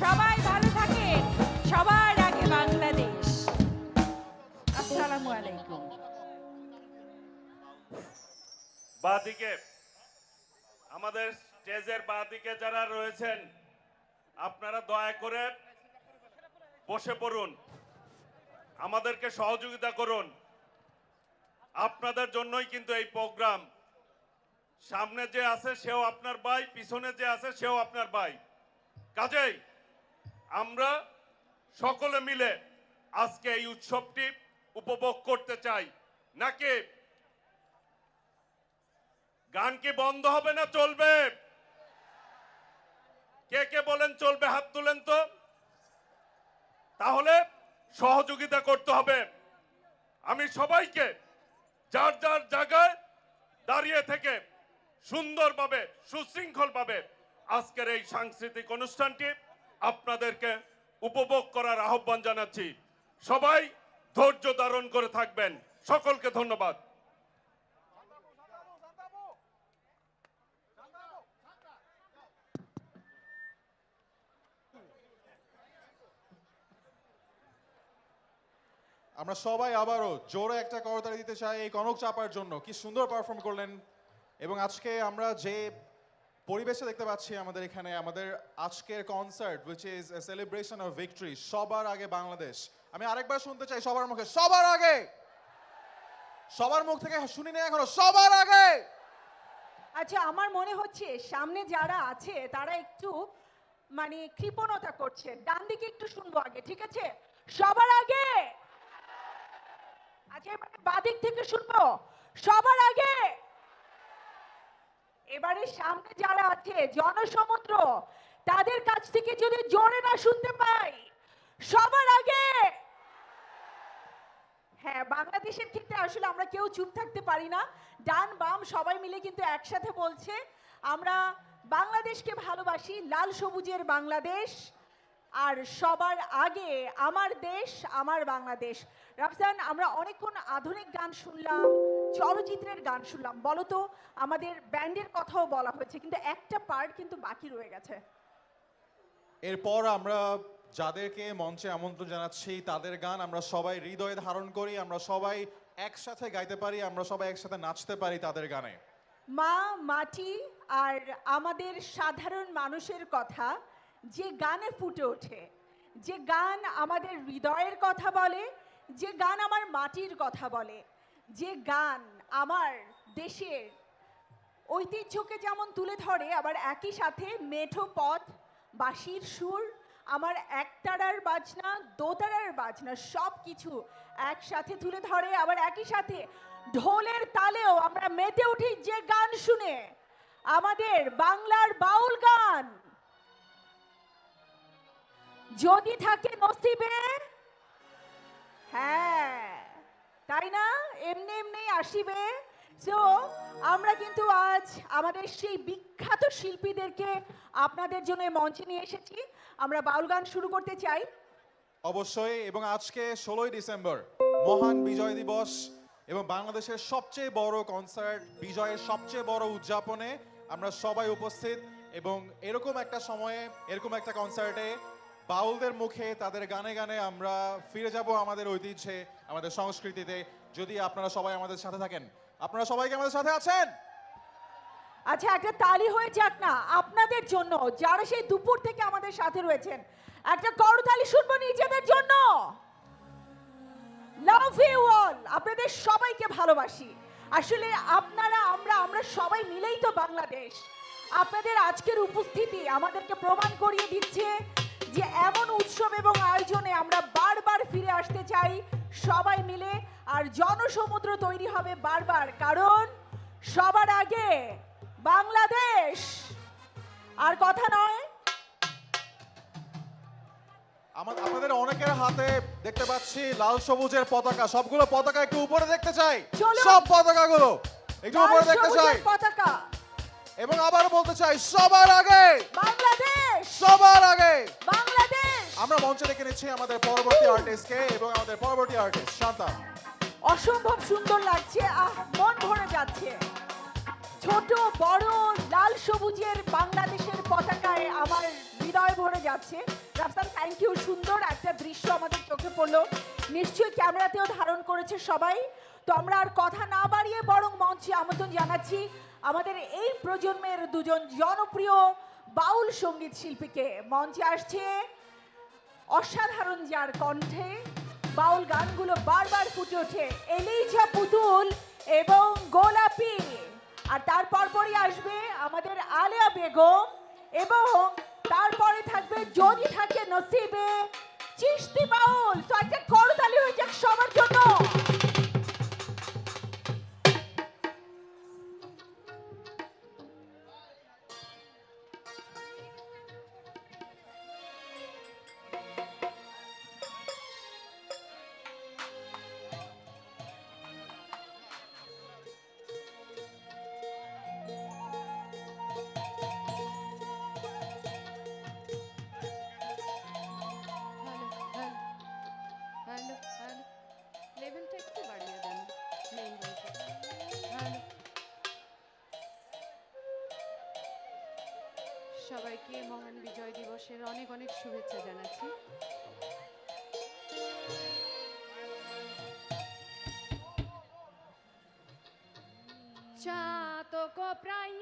সবাই ভালো থাকেন সবার আগে বাংলাদেশ। আসসালামু আমাদের স্টেজের বাদিকে যারা রয়েছেন, আপনারা দয়া করে বসে পড়ুন। আমাদেরকে সহযোগিতা করুন। আপনাদের জন্যই কিন্তু এই প্রোগ্রাম। সামনে যে আছে সেও আপনার ভাই, পিছনে যে আছে সেও আপনার ভাই। কাজেই আমরা সকলে মিলে আজকে এই উৎসবটি উপভোগ করতে চাই। নাকি গান কি বন্ধ হবে না চলবে? কে কে বলেন চলবে, হাত তুলেন তো। তাহলে সহযোগিতা করতে হবে। আমি সবাইকে যার যার জায়গায় দাঁড়িয়ে থেকে সুন্দরভাবে, সুশৃঙ্খলভাবে আজকের এই সাংস্কৃতিক অনুষ্ঠানটি আপনাদেরকে উপভোগ করার আহ্বান জানাচ্ছি। সবাই ধৈর্য ধারণ করে থাকবেন। সকলকে ধন্যবাদ। আমরা সবাই আবারও জোরে একটা করতালি দিতে চাই এই কনক চাপার জন্য। কি সুন্দর পারফর্ম করলেন। এবং আজকে আমরা যে পরিবেশে দেখতে পাচ্ছি আমাদের এখানে, আমাদের আজকের concert which is celebration of victory সবার আগে বাংলাদেশ। আমি আরেকবার শুনতে চাই সবার মুখে, সবার আগে! সবার মুখ থেকে শুনি না এখনও, সবার আগে! আচ্ছা আমার মনে হচ্ছে সামনে যারা আছে, তারা একটু মানে কৃপণতা করছে। ডান দিকে একটু শুনব আগে, ঠিক আছে? সবার আগে! আচ্ছা এবারে বাদিক থেকে শুনব। সবার আগে এবারে সামনে যারা আছে, জনসমুদ্র, তাদের কাছ থেকে যদি জোরে না শুনতে পাই, সবার আগে হ্যাঁ বাংলাদেশের ক্ষেত্রে আসলে আমরা কেউ চুপ থাকতে পারি না। ডান, বাম সবাই মিলে কিন্তু একসাথে বলছে, আমরা বাংলাদেশকে ভালোবাসি, লাল সবুজের বাংলাদেশ। আর সবার আগে আমার দেশ আমার বাংলাদেশ। রাফসান আমরা অনেকক্ষণ আধুনিক গান শুনলাম চলচ্চিত্রের গান শুনলাম। বলো তো আমাদের ব্যান্ডের কথাও বলা হয়েছে কিন্তু একটা পার্ট কিন্তু বাকি রয়ে গেছে। এরপর আমরা যাদেরকে মঞ্চে আমন্ত্রণ জানাচ্ছি তাদের গান আমরা সবাই হৃদয়ে ধারণ করি আমরা সবাই একসাথে গাইতে পারি আমরা সবাই একসাথে নাচতে পারি তাদের গানে। মা মাটি আর আমাদের সাধারণ মানুষের কথা যে গানে ফুটে ওঠে, যে গান আমাদের হৃদয়ের কথা বলে, যে গান আমার মাটির কথা বলে, যে গান আমার দেশের ঐতিহ্যকে যেমন তুলে ধরে, আবার একই সাথে মেঠো পথ, বাঁশির সুর, আমার একতারার বাজনা, দোতারার বাজনা সব কিছু একসাথে তুলে ধরে, আবার একই সাথে ঢোলের তালেও আমরা মেতে উঠি যে গান শুনে। আমাদের বাংলার বাউল গান। যদি থাকে নসিবে। হ্যাঁ তাই না? এমনি এমনি আসিবে। আমরা কিন্তু আজ আমাদের সেই বিখ্যাত শিল্পীদেরকে আপনাদের জন্য মঞ্চে নিয়ে এসেছি। আমরা বাউল গান শুরু করতে চাই। অবশ্যই, এবং আজকে ষোলোই ডিসেম্বর, মহান বিজয় দিবস, এবং বাংলাদেশের সবচেয়ে বড় কনসার্ট বিজয়ের সবচেয়ে বড় উদযাপনে আমরা সবাই উপস্থিত, এবং এরকম একটা সময়ে, এরকম একটা কনসার্টে বাউলদের মুখে তাদের গানে গানে আমরা ফিরে যাব আমাদের ঐতিহ্যে, আমাদের সংস্কৃতিতে। যদি আপনারা সবাই আমাদের সাথে থাকেন, আপনারা সবাইকে আমাদের সাথে আছেন? আচ্ছা একটা তালি হয়ে যাক না, আপনাদের জন্য, যারা সেই দুপুর থেকে আমাদের সাথে রয়েছেন, একটা করতালি শুনব নিজেদের জন্য। লাভ ইউ অল আপনাদের সবাইকে ভালোবাসি। আসলে আপনারা, আমরা আমরা সবাই মিলেই তো বাংলাদেশ। আপনাদের আজকের উপস্থিতি আমাদেরকে প্রমাণ করিয়ে দিচ্ছে যে এমন উৎসব এবং আয়োজনে আমরা বারবার ফিরে আসতে চাই সবাই মিলে আর জনসমুদ্র তৈরি হবে বারবার। কারণ সবার আগে বাংলাদেশ। আর কথা নয় আপনাদের অনেকের হাতে দেখতে পাচ্ছি লাল সবুজের পতাকা। সবগুলো পতাকা একটু উপরে দেখতে চাই। সব পতাকাগুলো একটু উপরে দেখতে চাই। পতাকা। এবং আবার বলতে চাই সবার আগে বাংলাদেশ। সবার মঞ্চে ডেকে নিচ্ছি আমাদের পরবর্তী আর্টিস্টকে এবং আমাদের পরবর্তী আর্টিস্ট শান্তা। অসম্ভব সুন্দর লাগছে, আহ, মন ভরে যাচ্ছে। ছোট, বড়, লাল সবুজের বাংলাদেশের পতাকায় আমার হৃদয় ভরে যাচ্ছে। রাফসান থ্যাংক ইউ সুন্দর একটা দৃশ্য আমাদের চোখে পড়ল। নিশ্চয়ই ক্যামেরাতেও ধারণ করেছে সবাই। তো আমরা আর কথা না বাড়িয়ে বরং মঞ্চে আমন্ত্রণ জানাচ্ছি আমাদের এই প্রজন্মের দুজন জনপ্রিয় বাউল সংগীত শিল্পীকে। মঞ্চে আসছে অসাধারণ যার কণ্ঠে বাউল গানগুলো বারবার ফুটে ওঠে। এলিজা পুতুল এবং গোলাপি। আর তারপর পরই আসবে আমাদের আলেয়া বেগম এবং তারপরে থাকবে যদি থাকে নসিবে চিস্তি বাউল। সো সবাইকে মহান বিজয় দিবসের অনেক অনেক শুভেচ্ছা জানাচ্ছি। চা তো চাতক প্রায়